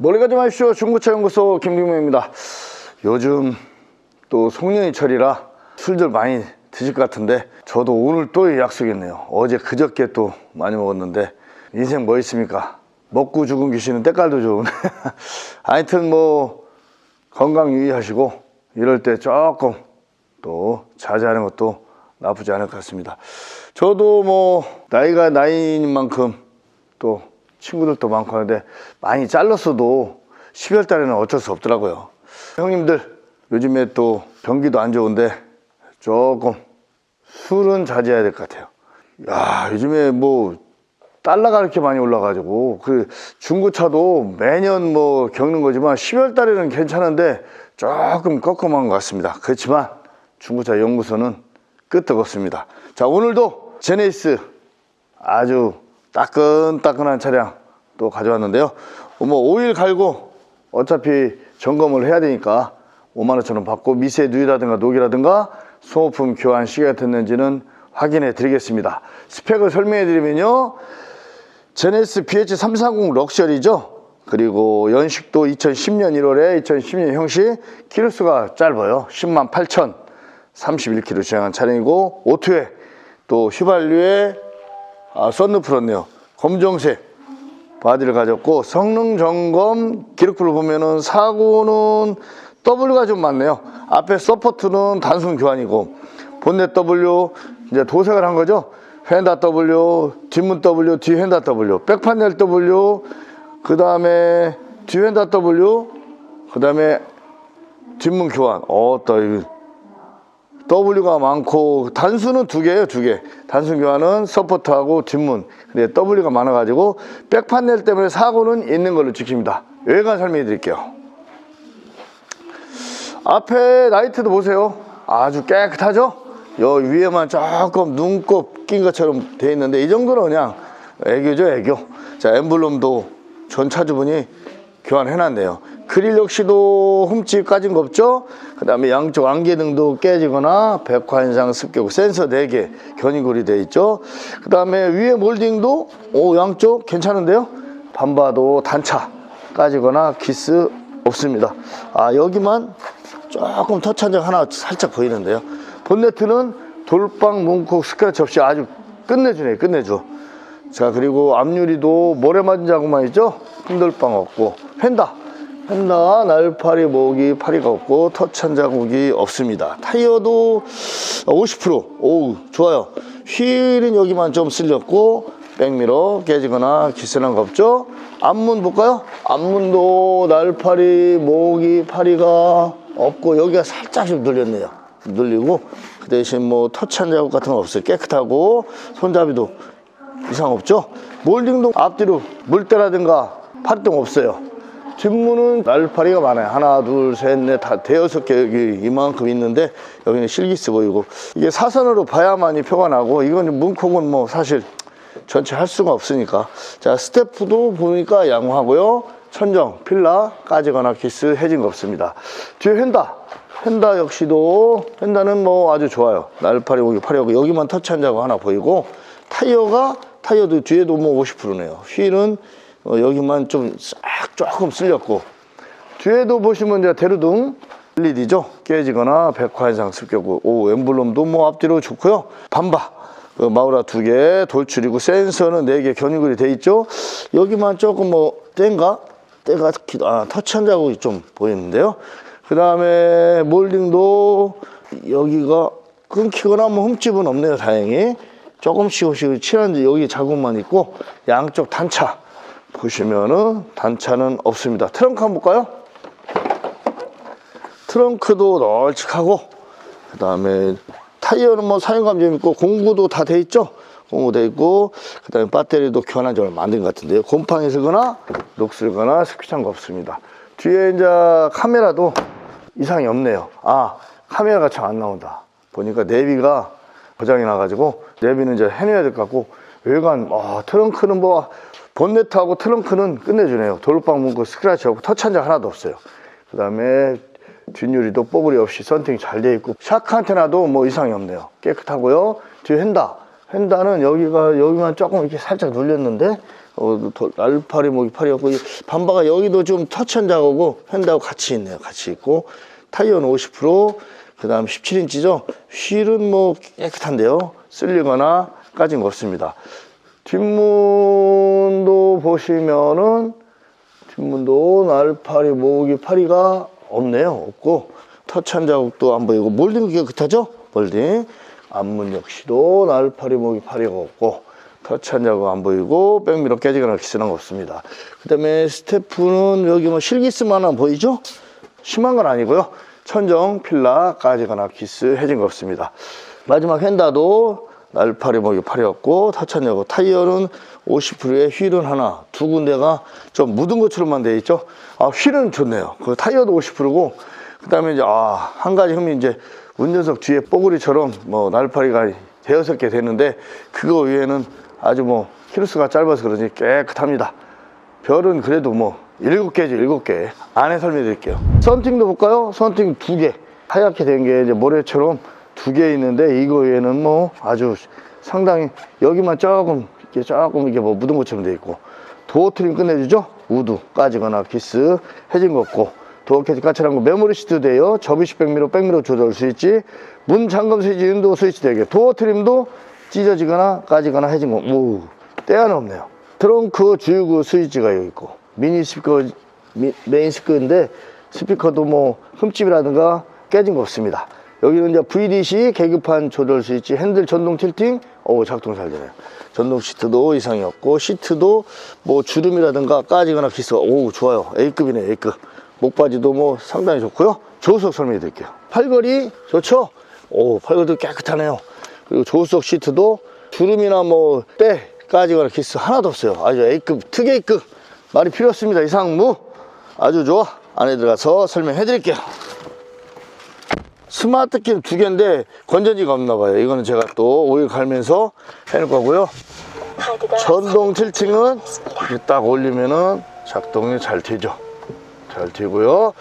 멀리 가지 마십시오. 중고차 연구소 김경명입니다. 요즘 또 송년이철이라 술들 많이 드실 것 같은데 저도 오늘 또 약속이 있네요. 어제 그저께 또 많이 먹었는데 인생 뭐 있습니까? 먹고 죽은 귀신은 때깔도 좋은. 하여튼 뭐 건강 유의하시고 이럴 때 조금 또 자제하는 것도 나쁘지 않을 것 같습니다. 저도 뭐 나이가 나이인 만큼 또 친구들도 많고 하는데 많이 잘랐어도 12월 달에는 어쩔 수 없더라고요. 형님들 요즘에 또 경기도 안 좋은데 조금 술은 자제해야 될 것 같아요. 야 요즘에 뭐 달러가 이렇게 많이 올라가지고 그 중고차도 매년 뭐 겪는 거지만 10월 달에는 괜찮은데 조금 꺾어만 것 같습니다. 그렇지만 중고차 연구소는 끄떡없습니다. 자 오늘도 제네시스 아주 따끈따끈한 차량 또 가져왔는데요. 뭐 오일 갈고 어차피 점검을 해야 되니까 5만 원처럼 받고 미세 누유라든가 녹이라든가 소모품 교환 시기가 됐는지는 확인해 드리겠습니다. 스펙을 설명해 드리면요. 제네시스 BH330 럭셔리죠. 그리고 연식도 2010년 1월에 2010년 형식 키로수가 짧아요. 10만 8천 31km 주행한 차량이고 오토에 또 휘발유에 아, 썬루프 었네요 검정색 바디를 가졌고 성능 점검 기록부를 보면은 사고는 W가 좀 많네요. 앞에 서포트는 단순 교환이고 본넷 W 이제 도색을 한 거죠. 휀다 W, 뒷문 W, 뒤 휀다 W, 백판넬 W, 그 다음에 뒤 휀다 W, 그 다음에 뒷문 교환. 어, 또 이거 W가 많고 단수는 두 개예요, 두 개. 단순 교환은 서포트하고 뒷문. 근데 W가 많아가지고 백판넬 때문에 사고는 있는 걸로 지킵니다. 외관 설명해 드릴게요. 앞에 라이트도 보세요. 아주 깨끗하죠? 여 위에만 조금 눈곱 낀 것처럼 돼 있는데 이 정도는 그냥 애교죠, 애교. 자, 엠블럼도 전 차주분이 교환해놨네요. 그릴 역시도 흠집 까진 거 없죠? 그 다음에 양쪽 안개등도 깨지거나 백화현상 습격 센서 4개 견인골이 돼 있죠? 그 다음에 위에 몰딩도 오 양쪽 괜찮은데요? 반바도 단차 까지거나 기스 없습니다. 아 여기만 조금 터치한 적 하나 살짝 보이는데요. 본네트는 돌빵 문콕 스크래치 없이 아주 끝내주네 끝내줘. 자 그리고 앞유리도 모래 맞은 자국만 있죠? 흔들빵 없고 펜다 펜다 날파리 모기 파리가 없고 터치 한 자국이 없습니다. 타이어도 50% 오우 좋아요. 휠은 여기만 좀 쓸렸고 백미러 깨지거나 기스난 거 없죠? 앞문 볼까요? 앞문도 날파리 모기 파리가 없고 여기가 살짝 좀 눌렸네요. 눌리고 그 대신 뭐 터치 한 자국 같은 건 없어요. 깨끗하고 손잡이도 이상 없죠? 몰딩도 앞뒤로 물때라든가 파리똥 없어요. 뒷문은 날파리가 많아요. 하나, 둘, 셋, 넷, 다 대여섯 개 여기 이만큼 있는데 여기는 실기스 보이고 이게 사선으로 봐야만이 표가 나고 이건 문콕은 뭐 사실 전체 할 수가 없으니까 자 스태프도 보니까 양호하고요. 천정, 필라 까지거나 기스 해진 거 없습니다. 뒤에 휀다 휀다 역시도 휀다는 뭐 아주 좋아요. 날파리 오기 파리하고 여기만 터치한 자고 하나 보이고 타이어가 타이어도 뒤에도 뭐 50%네요. 휠은 어, 여기만 좀 싹 조금 쓸렸고 뒤에도 보시면 이제 대루등 LED죠. 깨지거나 백화현상 습격고 오 엠블럼도 뭐 앞뒤로 좋고요. 반바 그 마우라 두 개, 돌출이고 센서는 네 개 견인글이 돼 있죠. 여기만 조금 뭐 땐가 때가 아, 터치한 자국이 좀 보이는데요. 그 다음에 몰딩도 여기가 끊기거나 뭐 흠집은 없네요. 다행히 조금씩 조금씩 칠한지 여기 자국만 있고 양쪽 단차 보시면은 단차는 없습니다. 트렁크 한번 볼까요? 트렁크도 널찍하고 그 다음에 타이어는 뭐 사용감좀 있고 공구도 다 돼 있죠? 공구 돼 있고 그 다음에 배터리도 교환한 지 얼마 안된것 같은데요. 곰팡이 쓰거나 녹슬거나 스퀴찬 거 없습니다. 뒤에 이제 카메라도 이상이 없네요. 아 카메라가 잘 안 나온다. 보니까 내비가 고장이 나가지고 내비는 이제 해내야 될 것 같고 외관 아, 트렁크는 뭐 본네트하고 트렁크는 끝내주네요 돌빵 문고 스크래치 없고 터치 한장 하나도 없어요 그 다음에 뒷유리도 뽀글이 없이 썬팅이 잘 돼 있고 샤크 안테나도 뭐 이상이 없네요 깨끗하고요 뒤에 휀다 휀다는 여기가 여기만 조금 이렇게 살짝 눌렸는데 어, 목이 팔이었고 이 반바가 여기도 좀 터치한 작업하고 휀다고 같이 있네요. 같이 있고 타이어는 50% 그 다음 17인치죠. 휠은 뭐 깨끗한데요. 쓸리거나 까진 거 없습니다. 뒷문도 보시면은 뒷문도 날파리 모기 파리가 없네요. 없고 터치 한 자국도 안 보이고 몰딩 깨끗하죠? 몰딩 앞문 역시도 날파리 모기 파리가 없고 터치 한 자국 안 보이고 백미러 깨지거나 기스난 거 없습니다. 그 다음에 스태프는 여기 뭐 실기스만 하나 보이죠? 심한 건 아니고요. 천정 필라 까지거나 기스 해진 거 없습니다. 마지막 휀다도 날파리 목이 팔이었고 타찬여고 타이어는 50%에 휠은 하나 두 군데가 좀 묻은 것처럼만 돼 있죠. 아 휠은 좋네요. 그 타이어도 50%고 그 다음에 이제 아 한 가지 흠이 이제 운전석 뒤에 뽀글이처럼 뭐 날파리가 대여섯 개 되는데 그거 외에는 아주 뭐 키로수가 짧아서 그런지 깨끗합니다. 별은 그래도 뭐 일곱 개죠 일곱 개 안에 설명드릴게요 썬팅도 볼까요 썬팅 두개 하얗게 된 게 이제 모래처럼 두 개 있는데 이거 외에는 뭐 아주 상당히 여기만 조금 이렇게 조금 이게 뭐 묻은 것처럼 돼 있고 도어 트림 끝내주죠? 우드 까지거나 기스 해진 거 없고 도어 캐지 까칠한 거 메모리 시트 돼요. 접이식 백미러 백미러 조절 스위치. 문 잠금 스위치 인도 스위치 되게. 도어 트림도 찢어지거나 까지거나 해진 거. 오, 때 하나 없네요. 트렁크 주유구 스위치가 여기 있고 미니 스피커 미- 메인 스피커인데 스피커도 뭐 흠집이라든가 깨진 거 없습니다 여기는 이제 VDC 계급판 조절 스위치 핸들 전동 틸팅? 오 작동 잘 되네요. 전동 시트도 이상이 없고 시트도 뭐 주름이라든가 까지거나 기스가 오 좋아요. A급이네 A급. 목바지도 뭐 상당히 좋고요. 조수석 설명해 드릴게요. 팔걸이? 좋죠? 오 팔걸이도 깨끗하네요. 그리고 조수석 시트도 주름이나 뭐 때 까지거나 기스 하나도 없어요. 아주 A급 특 A급. 말이 필요 없습니다. 이상무. 아주 좋아. 안에 들어가서 설명해 드릴게요 스마트 키두 개인데 건전지가 없나 봐요. 이거는 제가 또 오일 갈면서 해놓을 거고요. 전동 틸팅은 딱 올리면은 작동이 잘 되죠. 잘 되고요.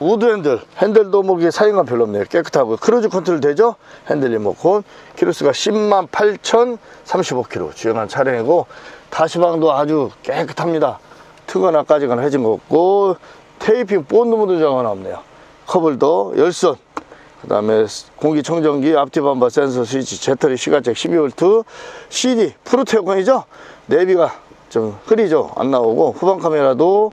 우드 핸들. 핸들도 뭐 이게 사용감 별로 없네요. 깨끗하고. 크루즈 컨트롤 되죠? 핸들 리모컨. 키로수가 10만 8,035km 주행한 차량이고 다시방도 아주 깨끗합니다. 트거나 까지거나 해진 거 없고 테이핑 본드 모드 장은 없네요. 커블도 열선 그 다음에 공기청정기 앞뒤 반바 센서 스위치 배터리 시가잭 12V CD 프로테 에어컨이죠? 내비가 좀 흐리죠? 안 나오고 후방 카메라도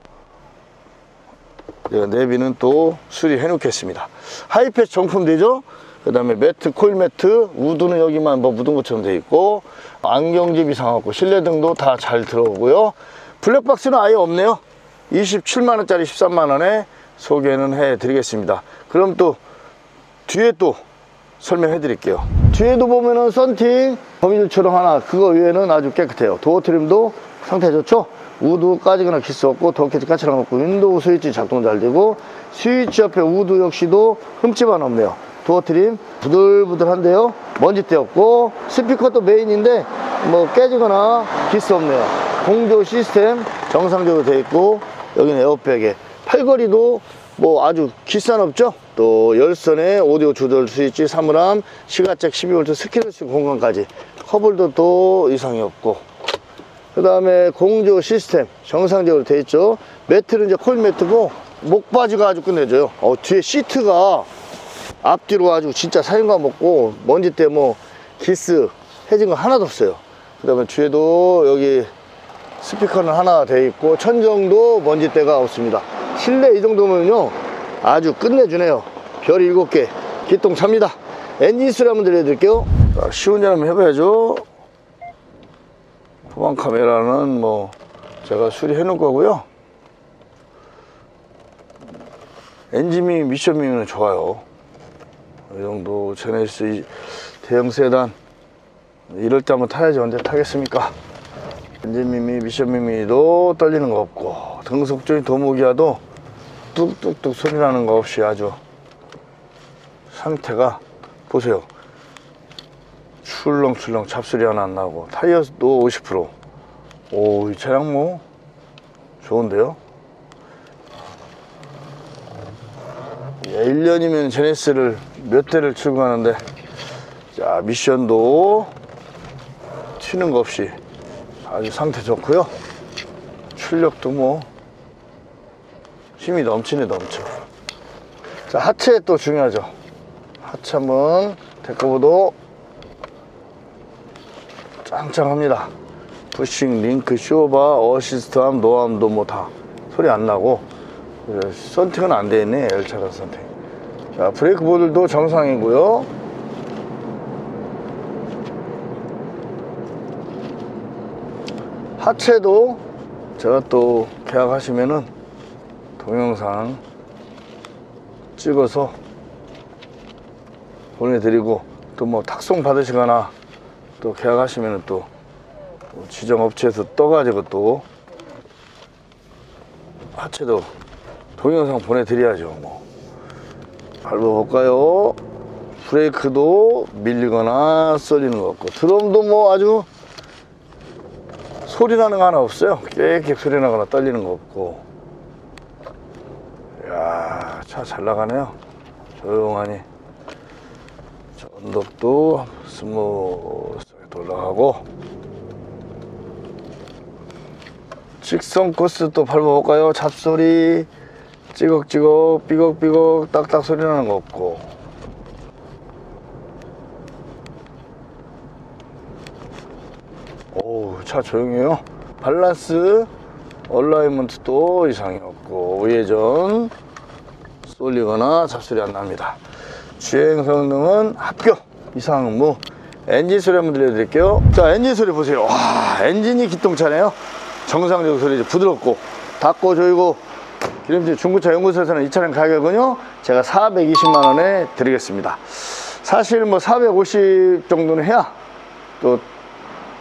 내비는 또 수리해 놓겠습니다. 하이패스 정품 되죠? 그 다음에 매트 코일 매트 우드는 여기만 뭐 묻은 것처럼 돼 있고 안경집 이상 없고 실내등도 다 잘 들어오고요. 블랙박스는 아예 없네요. 27만원짜리 13만원에 소개는 해 드리겠습니다. 그럼 또 뒤에 또 설명해 드릴게요. 뒤에도 보면은 썬팅 거미줄처럼 하나 그거 외에는 아주 깨끗해요. 도어 트림도 상태 좋죠? 우드 까지거나 기스 없고 도어캐치 까칠한 거 없고 윈도우 스위치 작동 잘 되고 스위치 옆에 우드 역시도 흠집 하나 없네요. 도어 트림 부들부들한데요. 먼지때 없고 스피커도 메인인데 뭐 깨지거나 기스 없네요. 공조 시스템 정상적으로 되어 있고 여기는 에어백에 팔걸이도 뭐 아주 기싼 없죠 또 열선에 오디오 조절 스위치 사물함 시가잭 12V 스키레스 공간까지. 커블도 또 이상이 없고. 그 다음에 공조 시스템 정상적으로 되어 있죠. 매트는 이제 콜 매트고 목바지가 아주 끝내줘요. 어, 뒤에 시트가 앞뒤로 아주 진짜 사용감 없고 먼지 때 뭐 기스 해진 거 하나도 없어요. 그 다음에 뒤에도 여기 스피커는 하나 돼 있고 천정도 먼지 때가 없습니다 실내 이 정도면요 아주 끝내주네요. 별 7개 기똥차입니다. 엔진 소리 한번 들려드릴게요. 자, 시운전 한번 해봐야죠. 후방 카메라는 뭐 제가 수리해 놓을 거고요. 엔진미 미션미는 좋아요. 이 정도 제네시스 이 대형 세단 이럴 때 한번 타야지 언제 타겠습니까? 엔진미미 미션미미도 떨리는 거 없고 등속조이 도무기아도 뚝뚝뚝 소리 나는 거 없이 아주 상태가 보세요. 출렁출렁 잡소리 하나 안 나고 타이어도 50%오이 차량 뭐 좋은데요? 예, 1년이면 제네스를 몇 대를 출고하는데 자 미션도 튀는 거 없이 아주 상태 좋고요. 출력도 뭐 힘이 넘치네 넘쳐. 자 하체 또 중요하죠. 하체 한번 데크보도 짱짱합니다. 푸싱, 링크, 쇼바, 어시스트함, 노함도 뭐 다 소리 안 나고 그래서 선택은 안 돼 있네 열차가 선택. 자 브레이크 보들도 정상이고요. 하체도 제가 또 계약하시면은 동영상 찍어서 보내드리고 또 뭐 탁송 받으시거나 또 계약하시면은 또 지정 업체에서 떠가지고 또 하체도 동영상 보내드려야죠 뭐. 밟아볼까요? 브레이크도 밀리거나 쏠리는 거 없고. 드럼도 뭐 아주 소리 나는 거 하나 없어요. 깨끗 소리 나거나 떨리는 거 없고 차 잘 나가네요. 조용하니. 자, 언덕도 스무스하게 올라가고. 직선 코스 또 밟아볼까요? 잡소리. 찌걱찌걱 삐걱삐걱 딱딱 소리 나는 거 없고. 오우 차 조용해요. 밸런스 얼라이먼트도 이상이 없고. 우회전 쏠리거나 잡소리 안 납니다. 주행 성능은 합격. 이상 의무 엔진 소리 한번 들려드릴게요. 자 엔진 소리 보세요. 와 엔진이 기똥차네요. 정상적 소리죠 부드럽고 닫고 조이고 기름질 중고차 연구소에서는 이 차량 가격은요 제가 420만 원에 드리겠습니다. 사실 뭐 450 정도는 해야 또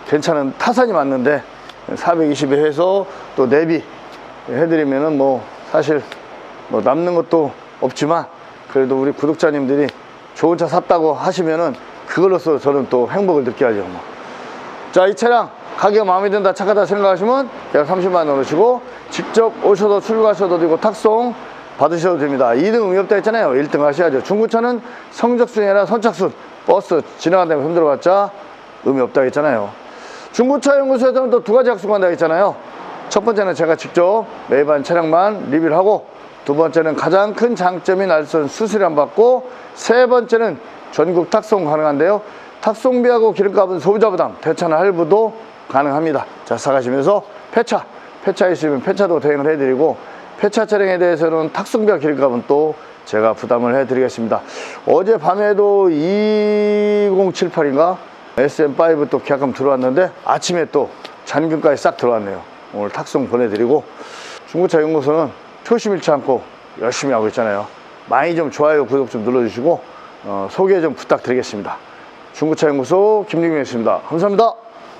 괜찮은 타산이 맞는데 420에 해서 또 내비 해드리면은 뭐 사실 뭐 남는 것도 없지만 그래도 우리 구독자님들이 좋은 차 샀다고 하시면은 그걸로써 저는 또 행복을 느껴야죠 뭐. 자이 차량 가격 마음에 든다 착하다 생각하시면 약 30만 원 넣으시고 직접 오셔도 출고하셔도 되고 탁송 받으셔도 됩니다. 2등 의미 없다 했잖아요. 1등 하셔야죠. 중고차는 성적순이 아니라 선착순 버스 지나간다면 흔들어봤자 의미 없다 했잖아요. 중고차 연구소에서는 또 두 가지 약속한다 했잖아요. 첫 번째는 제가 직접 매반 차량만 리뷰를 하고 두 번째는 가장 큰 장점인 알선 수수료 안 받고 세 번째는 전국 탁송 가능한데요. 탁송비하고 기름값은 소비자 부담 대차나 할부도 가능합니다. 자 사가시면서 폐차 폐차 있으면 폐차도 대행을 해드리고 폐차 차량에 대해서는 탁송비와 기름값은 또 제가 부담을 해드리겠습니다. 어제 밤에도 2078인가? SM5 또 계약금 들어왔는데 아침에 또 잔금까지 싹 들어왔네요. 오늘 탁송 보내드리고 중고차 연구소는 초심 잃지 않고 열심히 하고 있잖아요. 많이 좀 좋아요 구독 좀 눌러주시고 어, 소개 좀 부탁드리겠습니다. 중고차 연구소 김용민이었습니다. 감사합니다